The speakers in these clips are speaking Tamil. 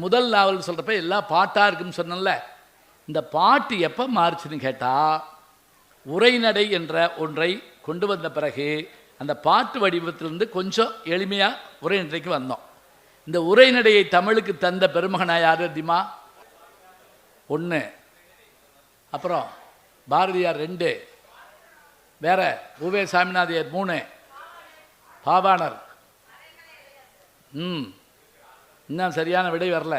முதல் நாவல் சொல்கிறப்ப எல்லாம் பாட்டாக இருக்குன்னு சொன்னல இந்த பாட்டு எப்போ மாறுச்சுன்னு கேட்டால் உரைநடை என்ற ஒன்றை கொண்டு வந்த பிறகு அந்த பாட்டு வடிவத்திலிருந்து கொஞ்சம் எளிமையாக உரைநடைக்கு வந்தோம். இந்த உரைநடையை தமிழுக்கு தந்த பெருமகனா யார் திமா ஒன்று அப்புறம் பாரதியார் ரெண்டு. வேற உவே சாமிநாதையர் மூணு. பாவாணர். ம். இன்னும் சரியான விடை வரல.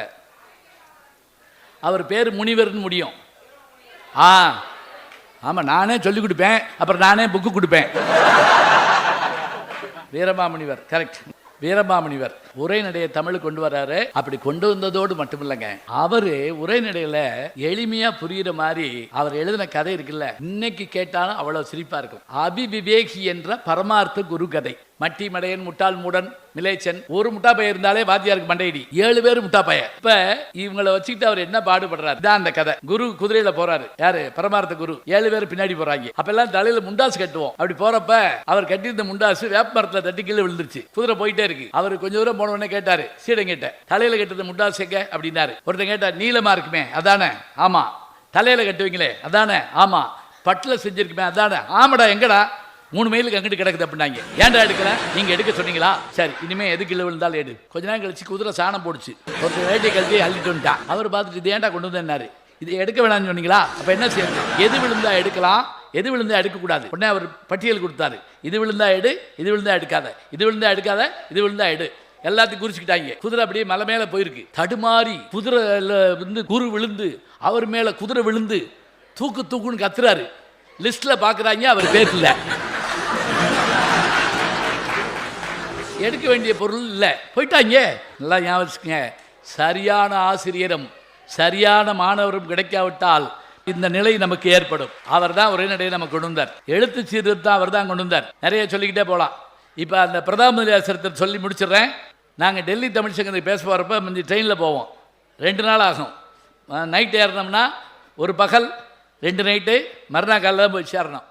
அவர் பேர் முனிவர்னு முடியும். ஆ ஆமாம் நானே சொல்லி கொடுப்பேன் அப்புறம் நானே புக்கு கொடுப்பேன். வீரமாமுனிவர் கரெக்ட் வீரமாமுனிவர் உரைநடையை தமிழ் கொண்டு வர்றாரு அப்படி கொண்டு வந்ததோடு மட்டும் இல்லைங்க அவரு உரைநடையில எளிமையா புரியுற மாதிரி அவர் எழுதின கதை இருக்குல்ல. இன்னைக்கு கேட்டாலும் அவ்வளவு சிரிப்பா இருக்கும். அபிவிவேகி என்ற பரமார்த்த குரு கதை மட்டி மடையன் முட்டாள் மூடன் மிலேச்சன். ஒரு முட்டா பையன் இருந்தாலே வாத்தியாருக்கு மண்டையடி. ஏழு பேர் முட்டா பையன் இப்ப இவங்களை வச்சுக்கிட்டு அவர் என்ன பாடுபடுறாரு? தான் அந்த கதை. குரு குதிரையில போறாரு. யாரு? பரமார்த்த குரு. ஏழு பேர் பின்னாடி போறாங்க. அப்ப எல்லாம் தலையில முண்டாசு கட்டுவோம். அப்படி போறப்ப அவர் கட்டியிருந்த முண்டாசு வேப்ப மரத்துல தட்டி கீழே விழுந்துருச்சு. குதிரை போயிட்டே இருக்கு. அவர் கொஞ்சம் தூரம் போன உடனே கேட்டாரு சீடன் கேட்ட தலையில கட்டுறது முண்டாசு எங்க அப்படின்னாரு. ஒருத்தன் கேட்டார் நீளமா இருக்குமே அதானே? ஆமா. தலையில கட்டுவீங்களே அதானே? ஆமா. பட்டில் செஞ்சிருக்குமே அதானே? ஆமாடா எங்கடா? மூணு மைலுக்கு அங்கிட்டு கிடக்குது அப்படின்னாங்க. ஏன்டா எடுக்கல? நீங்க எடுக்க சொன்னீங்களா? சரி இனிமே எது இல்லை விழுந்தாலும் எடு. கொஞ்ச நேரம் கழிச்சு குதிரை சாணம் போடுச்சு. ஒருத்தர் வேட்டை கழிச்சி அள்ளிட்டு வந்துட்டான். அவர் பார்த்துட்டு இது ஏன்டா கொண்டு வந்தாரு இது எடுக்க வேணாம்னு சொன்னீங்களா? அப்ப என்ன செய்யணும் எது விழுந்தா எடுக்கலாம் எது விழுந்தா எடுக்கக்கூடாது. உடனே அவர் பட்டியல் கொடுத்தாரு. இது விழுந்தா எடு இது விழுந்தா எடுக்காத. இது விழுந்தா எடுக்காத இது விழுந்தா எடு. எல்லாத்தையும் குறிச்சுக்கிட்டாங்க. குதிரை அப்படியே மலை மேலே போயிருக்கு. தடுமாறி குதிரை வந்து குரு விழுந்து அவர் மேலே குதிரை விழுந்து தூக்கு தூக்குன்னு கத்துறாரு. லிஸ்ட்டில் பார்க்குறாங்க அவர் பேர் இல்லை. எடுக்க வேண்டிய பொருள் இல்லை. போயிட்டாங்க. நல்லா ஞாபகம் சரியான ஆசிரியரும் சரியான மாணவரும் கிடைக்காவிட்டால் இந்த நிலை நமக்கு ஏற்படும். அவர் தான் உரைநடையை நமக்கு கொண்டு வந்தார். எழுத்து சீர்திருத்தம் அவர் தான் கொண்டு வந்தார். நிறைய சொல்லிக்கிட்டே போகலாம் இப்போ அந்த பிரதாம சரித்திரத்தை சொல்லி முடிச்சிடுறேன். நாங்கள் டெல்லி தமிழ் சங்கத்துக்கு பேச போகிறப்ப முந்தி ட்ரெயினில் போவோம். ரெண்டு நாள் ஆகும். நைட்டு ஏறினோம்னா ஒரு பகல் ரெண்டு நைட்டு மறுநாள் காலையில் தான் போய் சேரணும்.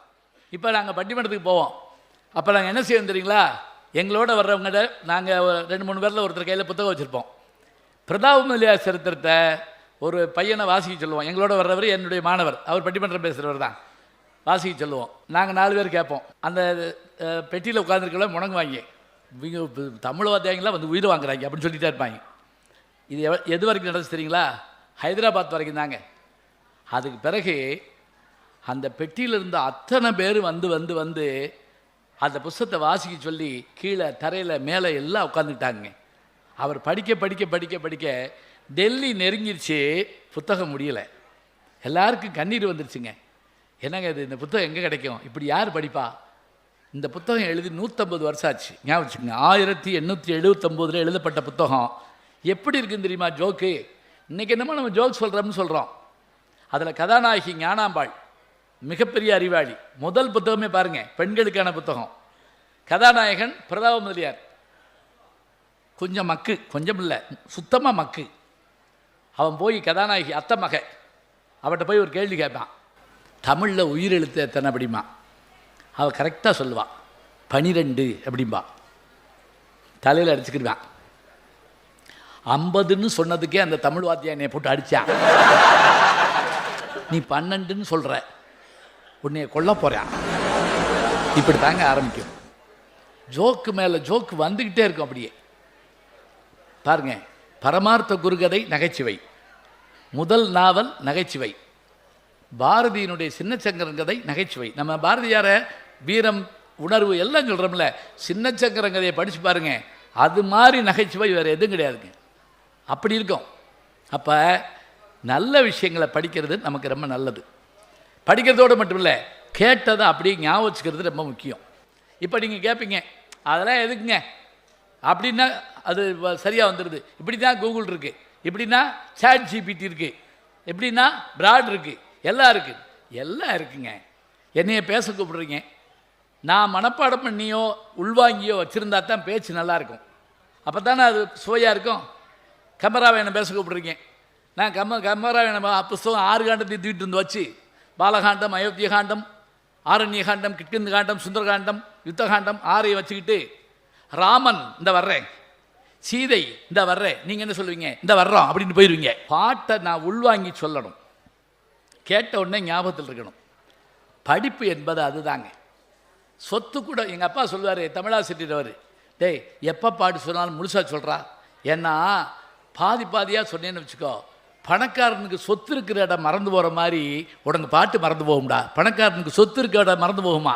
இப்போ நாங்கள் பட்டிமன்றத்துக்கு போவோம். அப்போ நாங்கள் என்ன செய்வோம் தெரியுங்களா? எங்களோட வர்றவங்ககிட்ட நாங்கள் ரெண்டு மூணு பேரில் ஒருத்தர் கையில் புத்தகம் வச்சுருப்போம். பிரதாப முதலியார் சரித்திரத்தை ஒரு பையனை வாசிக்க சொல்லுவோம். எங்களோட வர்றவர் என்னுடைய மாணவர். அவர் பட்டிமன்றம் பேசுகிறவர் தான். வாசிக்க சொல்லுவோம். நாங்கள் நாலு பேர் கேட்போம். அந்த பெட்டியில் உட்காந்துருக்கல முடங்கு வாங்கி இவங்க தமிழ் வாத்தியாங்களாம் வந்து உயிர் வாங்குறாங்க அப்படின்னு சொல்லிட்டே இருப்பாங்க. இது எவ எது வரைக்கும் நடந்துச்சு தெரியுங்களா? ஹைதராபாத் வரைக்கும் தாங்க. அதுக்கு பிறகு அந்த பெட்டியில் இருந்த அத்தனை பேர் வந்து வந்து வந்து அந்த புஸ்தத்தை வாசிக்க சொல்லி கீழே தரையில் மேலே எல்லாம் உட்காந்துக்கிட்டாங்க அவர் படிக்க படிக்க படிக்க படிக்க டெல்லி நெருங்கிருச்சு புத்தகம் முடியலை. எல்லாருக்கும் கண்ணீர் வந்துருச்சுங்க. என்னங்க இது? இந்த புத்தகம் எங்கே கிடைக்கும்? இப்படி யார் படிப்பா? இந்த புத்தகம் எழுதி நூற்றம்பது வருஷம் ஆச்சு ஞாபகம் வச்சுக்கோங்க. ஆயிரத்தி எண்ணூற்றி எழுபத்தொம்போதில் எழுதப்பட்ட புத்தகம். எப்படி இருக்குன்னு தெரியுமா ஜோக்கு? இன்றைக்கி என்னமோ நம்ம ஜோக் சொல்கிறோம்னு சொல்கிறோம் அதில் கதாநாயகி ஞானாம்பாள். மிகப்பெரிய அறிவாளி. முதல் புத்தகமே பாருங்க பெண்களுக்கான புத்தகம். கதாநாயகன் பிரதாப முதலியார். கொஞ்சம் மக்கு கொஞ்சம் இல்லை சுத்தமாக மக்கு. அவன் போய் கதாநாயகி அத்தை மகை. அவட்ட போய் ஒரு கேள்வி கேட்பான். தமிழில் உயிரெழுத்து எத்தனை அப்படிமா அவள் கரெக்டாக சொல்லுவாள் பனிரெண்டு அப்படிம்பா. தலையில் அடிச்சுக்கிடுவான் ஐம்பதுன்னு சொன்னதுக்கே அந்த தமிழ் வாத்தியானையை போட்டு அடித்தான் நீ பன்னெண்டுன்னு சொல்கிற உன்னைய கொல்ல போகிறான் இப்படி தாங்க ஆரம்பிக்கும். ஜோக்கு மேலே ஜோக்கு வந்துக்கிட்டே இருக்கும் அப்படியே. பாருங்க பரமார்த்த குருகதை நகைச்சுவை. முதல் நாவல் நகைச்சுவை. பாரதியினுடைய சின்னச்சங்கரன் கதை நகைச்சுவை. நம்ம பாரதியாரை வீரம் உணர்வு எல்லாம் சொல்கிறோம்ல சின்னச்சங்கரன் கதையை படித்து பாருங்க. அது மாதிரி நகைச்சுவை வேறு எதுவும் கிடையாதுங்க. அப்படி இருக்கும். அப்போ நல்ல விஷயங்களை படிக்கிறது நமக்கு ரொம்ப நல்லது. படிக்கிறதோடு மட்டும் இல்லை கேட்டதை அப்படியே ஞாபகம் வச்சுக்கிறது ரொம்ப முக்கியம். இப்போ நீங்கள் கேட்பீங்க அதெல்லாம் எதுக்குங்க? அப்படின்னா அது சரியாக வந்துடுது இப்படி தான் கூகுள் இருக்குது இப்படின்னா சாட் ஜிபிடி இருக்குது எப்படின்னா பிராட் இருக்குது எல்லாம் இருக்குது எல்லாம் இருக்குங்க. என்னைய பேச கூப்பிடுறீங்க. நான் மனப்பாடம் பண்ணியோ உள்வாங்கியோ வச்சுருந்தா தான் பேச்சு நல்லாயிருக்கும். அப்போ தானே அது சுவையாக இருக்கும். கமராவை என்ன பேச கூப்பிட்ருக்கேன் நான் கம கமராவை நம்ம புஸ்தகம் ஆறு காண்டத்தையும் தூக்கிட்டு வந்து வச்சு பாலகாண்டம் அயோத்திய காண்டம் ஆரண்ய காண்டம் கிட்கிந்த காண்டம் சுந்தரகாண்டம் யுத்தகாண்டம் ஆறையும் வச்சுக்கிட்டு ராமன் இந்த வர்றேன். சீதை இந்த வர்றேன். நீங்கள் என்ன சொல்லுவீங்க? இந்த வர்றோம் அப்படின்னு போயிடுவீங்க பாட்டை நான் உள்வாங்கி சொல்லணும். கேட்ட உடனே ஞாபகத்தில் இருக்கணும். படிப்பு என்பது அதுதாங்க. சொத்து கூட எங்கள் அப்பா சொல்லுவார் தமிழாசிரியர் அவர் டேய் எப்போ பாட்டு சொன்னாலும் முழுசாக சொல்கிறா ஏன்னா பாதி பாதியாக சொன்னேன்னு வச்சுக்கோ பணக்காரனுக்கு சொத்து இருக்கிற இடம் மறந்து போகிற மாதிரி உனக்கு பாட்டு மறந்து போகும்டா. பணக்காரனுக்கு சொத்து இருக்கிற இடம் மறந்து போகுமா?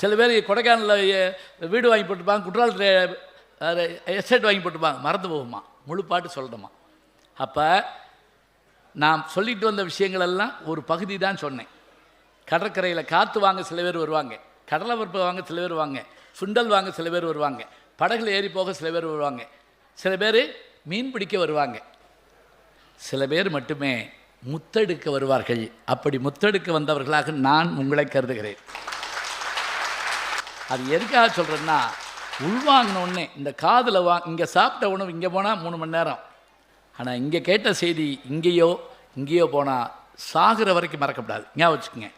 சில பேர் கொடைக்கானலில் வீடு வாங்கி போட்டுப்பாங்க குற்றாலத்தில் எஸ்டேட் வாங்கி போட்டுப்பாங்க மறந்து போகுமா? முழு பாட்டு சொல்லணுமா அப்போ நாம் சொல்லிட்டு வந்த விஷயங்களெல்லாம் ஒரு பகுதி தான் சொன்னேன். கடற்கரையில் காற்று வாங்க சில பேர் வருவாங்க. கடலை பருப்பு வாங்க சில பேர் வருவாங்க. சுண்டல் வாங்க சில பேர் வருவாங்க. படகுல ஏறி போக சில பேர் வருவாங்க. சில பேர் மீன் பிடிக்க வருவாங்க. சில பேர் மட்டுமே முத்தெடுக்க வருவார்கள். அப்படி முத்தெடுக்க வந்தவர்களாக நான் உங்களை கருதுகிறேன். அது எதுக்காக சொல்கிறேன்னா உள்வாங்கினோடனே இந்த காதில் வா இங்கே சாப்பிட்ட உணவு இங்கே போனால் மூணு மணி நேரம். ஆனால் இங்கே கேட்ட செய்தி இங்கேயோ இங்கேயோ போனால் சாகிற வரைக்கும் மறக்கப்படாது ஞாபகம் வச்சுக்கோங்க.